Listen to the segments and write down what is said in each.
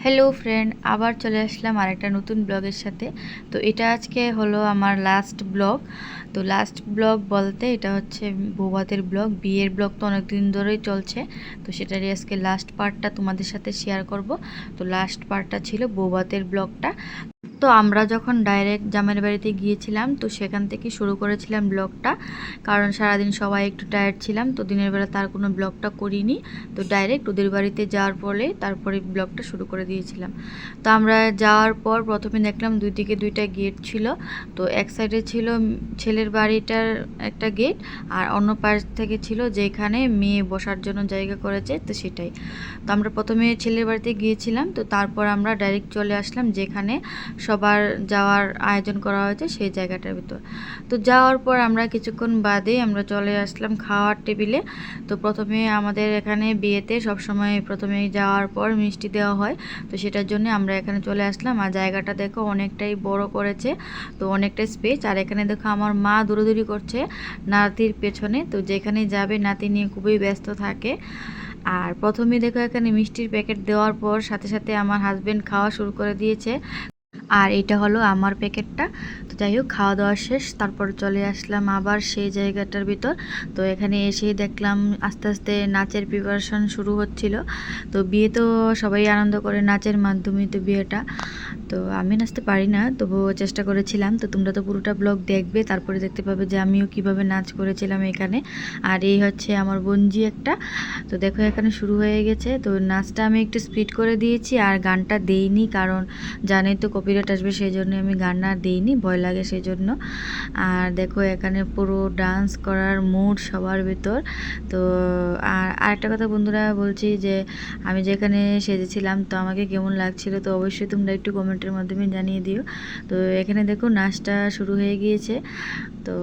Hello friend আবার চলে আসলাম আরেকটা নতুন ব্লগের সাথে। তো এটা আজকে হলো আমার লাস্ট ব্লগ। তো লাস্ট ব্লগ বলতে এটা হচ্ছে বৌভাতের ব্লগ। বিয়ের ব্লগ তো অনেক দিন ধরেই চলছে। তো সেটারই আজকে লাস্ট পার্টটা তোমাদের সাথে শেয়ার করব। তো লাস্ট পার্টটা ছিল বৌভাতের ব্লগটা। তো আমরা যখন ডাইরেক্ট জামের বাড়িতে গিয়েছিলাম, তো সেখান থেকে শুরু করেছিলাম ব্লগটা। কারণ সারাদিন সবাই একটু টায়ার্ড ছিলাম, তো দিনের বেলা তার কোনো ব্লগটা করিনি। তো ডাইরেক্ট ওদের বাড়িতে যাওয়ার পরে তারপরে ব্লগটা শুরু করে দিয়েছিলাম। তো আমরা যাওয়ার পর প্রথমে দেখলাম দুই দিকে দুইটা গেট ছিল। তো এক সাইডে ছিল ছেলের বাড়িটার একটা গেট আর অন্য পাশ থেকে ছিল যেখানে মেয়ে বসার জন্য জায়গা করেছে, তো সেটাই। তো আমরা প্রথমে ছেলের বাড়িতে গিয়েছিলাম, তো তারপর আমরা ডাইরেক্ট চলে আসলাম যেখানে সবার যাওয়ার আয়োজন করা হয়েছে সেই জায়গাটার ভিতর। তো যাওয়ার পর আমরা কিছুক্ষণ বাদে আমরা চলে আসলাম খাওয়ার টেবিলে। তো প্রথমে আমাদের এখানে বিয়েতে সবসময় প্রথমে যাওয়ার পর মিষ্টি দেওয়া হয়। তো সেটার জন্য আমরা এখানে চলে আসলাম। আর জায়গাটা দেখো অনেকটাই বড় করেছে। তো অনেকটাই স্পেস আর এখানে দেখো আমার মা দৌড়াদৌড়ি করছে নাতির পেছনে। তো যেখানে যাবে নাতি নিয়ে খুবই ব্যস্ত থাকে। আর প্রথমে দেখো এখানে মিষ্টির প্যাকেট দেওয়ার পর সাথে সাথে আমার হাজব্যান্ড খাওয়া শুরু করে দিয়েছে। আর এটা হলো আমার প্যাকেটটা। তো যাই হোক খাওয়া দাওয়া শেষ, তারপর চলে আসলাম আবার সেই জায়গাটার ভিতর। তো এখানে এসেই দেখলাম আস্তে আস্তে নাচের প্রিপারেশন শুরু হচ্ছিল। তো বিয়ে তো সবাই আনন্দ করে নাচের মাধ্যমে তো বিয়েটা। তো আমি নাচতে পারি না, তবুও চেষ্টা করেছিলাম। তো তোমরা তো পুরোটা ব্লগ দেখবে, তারপরে দেখতে পাবে যে আমিও কীভাবে নাচ করেছিলাম এখানে। আর এই হচ্ছে আমার বঞ্জি একটা। তো দেখো এখানে শুরু হয়ে গেছে। তো নাচটা আমি একটু স্পিড করে দিয়েছি আর গানটা দেইনি কারণ জানেই তো কপিরাইট আসবে সেই জন্য আমি গান আর দিইনি, ভয় লাগে সেই জন্য আর দেখো এখানে পুরো ডান্স করার মুড সবার ভিতর। তো আর আরেকটা কথা বন্ধুরা বলছি যে আমি যেখানে সেজেছিলাম তো আমাকে কেমন লাগছিল তো অবশ্যই তোমরা একটু কমেন্টের মাধ্যমে জানিয়ে দিও। তো এখানে দেখো নাচটা শুরু হয়ে গিয়েছে। তো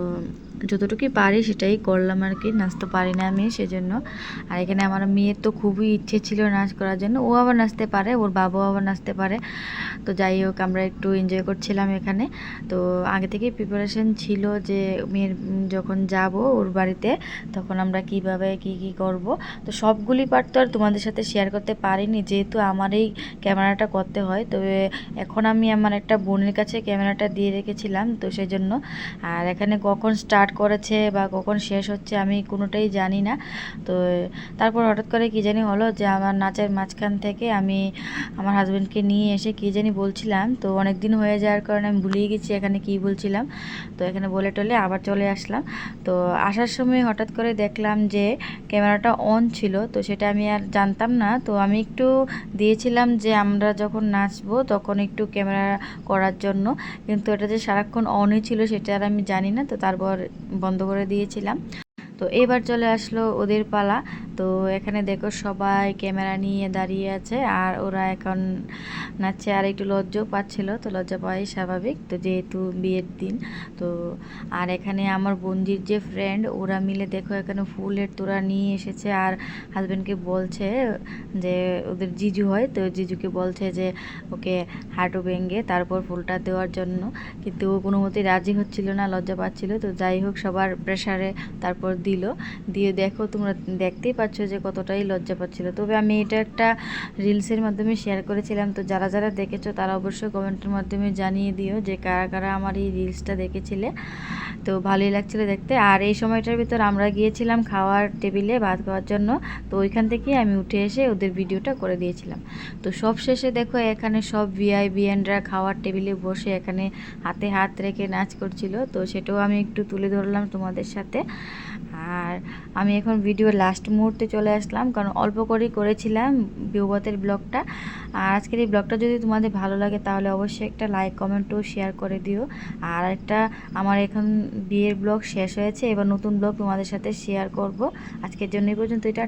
যতটুকুই পারি সেটাই করলাম আর কি। নাচতে পারি না আমি সেজন্য। আর এখানে আমার মেয়ের তো খুবই ইচ্ছে ছিল নাচ করার জন্য। ও আবার নাচতে পারে, ওর বাবাও আবার নাচতে পারে। তো যাই হোক, আমরা একটু এনজয় করছিলাম এখানে। তো আগে থেকেই প্রিপারেশন ছিল যে মেয়ের যখন যাব ওর বাড়িতে, তখন আমরা কীভাবে, কি কি করব। তো সবগুলি পার্ট তো আর তোমাদের সাথে শেয়ার করতে পারিনি। যেহেতু আমার এই ক্যামেরাটা করতে হয় তবে এখন আমি আমার একটা বোনের কাছে ক্যামেরাটা দিয়ে রেখেছিলাম, তো সেই জন্য আর এখানে কখন স্টার্ট করেছে বা কখন শেষ হচ্ছে আমি কোনোটাই জানি না। তো তারপর হঠাৎ করে কী জানি হলো যে আমার নাচের মাঝখান থেকে আমি আমার হাজব্যান্ডকে নিয়ে এসে কী জানি বলছিলাম, তো অনেক দিন হয়ে যাওয়ার কারণে আমি ভুলিয়ে গেছি এখানে কী বলছিলাম। তো এখানে বলে টলে আবার চলে আসলাম। তো আসার সময় হঠাৎ করে দেখলাম যে ক্যামেরাটা অন ছিল, তো সেটা আমি আর জানতাম না। তো আমি একটু দিয়েছিলাম যে আমরা যখন নাচবো তখন একটু ক্যামেরা করার জন্য, কিন্তু এটা যে সারাক্ষণ অনই ছিল সেটা আর আমি জানি না। তো তারপর বন্ধ করে দিয়েছিলাম। তো এবার চলে আসলো ওদের পালা। তো এখানে দেখো সবাই ক্যামেরা নিয়ে দাঁড়িয়ে আছে আর ওরা এখন নাচছে আর একটু লজ্জাও পাচ্ছিল। তো লজ্জা পাওয়াই স্বাভাবিক। তো যেহেতু বিয়ের দিন, তো আর এখানে আমার বন্দির যে ফ্রেন্ড ওরা মিলে দেখো এখানে ফুলের তোরা নিয়ে এসেছে আর হাজব্যান্ডকে বলছে যে ওদের জিজু হয়, তো জিজুকে বলছে যে ওকে হাঁটু ভেঙে তারপর ফুলটা দেওয়ার জন্য। কিন্তু ও কোনো মতেই রাজি হচ্ছিল না, লজ্জা পাচ্ছিল। তো যাই হোক সবার প্রেশারে তারপর দিল। দিয়ে দেখো তোমরা দেখতেই পাচ্ছ যে কতটাই লজ্জা পাচ্ছিল। তবে আমি এটা একটা রিলসের মাধ্যমে শেয়ার করেছিলাম। তো যারা যারা দেখেছ তারা অবশ্যই কমেন্টের মাধ্যমে জানিয়ে দিও যে কারা কারা আমার এই রিলসটা দেখেছিলে। তো ভালোই লাগছিল দেখতে। আর এই সময়টার ভিতর আমরা গিয়েছিলাম খাওয়ার টেবিলে ভাত খাওয়ার জন্য। তো ওইখান থেকে আমি উঠে এসে ওদের ভিডিওটা করে দিয়েছিলাম। তো সব শেষে দেখো এখানে সব ভিআই বিএনরা খাওয়ার টেবিলে বসে এখানে হাতে হাত রেখে নাচ করছিল। তো সেটাও আমি একটু তুলে ধরলাম তোমাদের সাথে। আর আমি এখন ভিডিও লাস্ট মুহূর্তে চলে আসলাম, কারণ অল্প করেই করেছিলাম বিউবতের ব্লগটা আর আজকের এই ব্লগটা যদি তোমাদের ভালো লাগে, তাহলে অবশ্যই একটা লাইক কমেন্টও শেয়ার করে দিও। আর একটা আমার এখন বিয়ের ব্লগ শেষ হয়েছে, এবার নতুন ব্লগ তোমাদের সাথে শেয়ার করব। আজকের জন্য এই পর্যন্ত এটা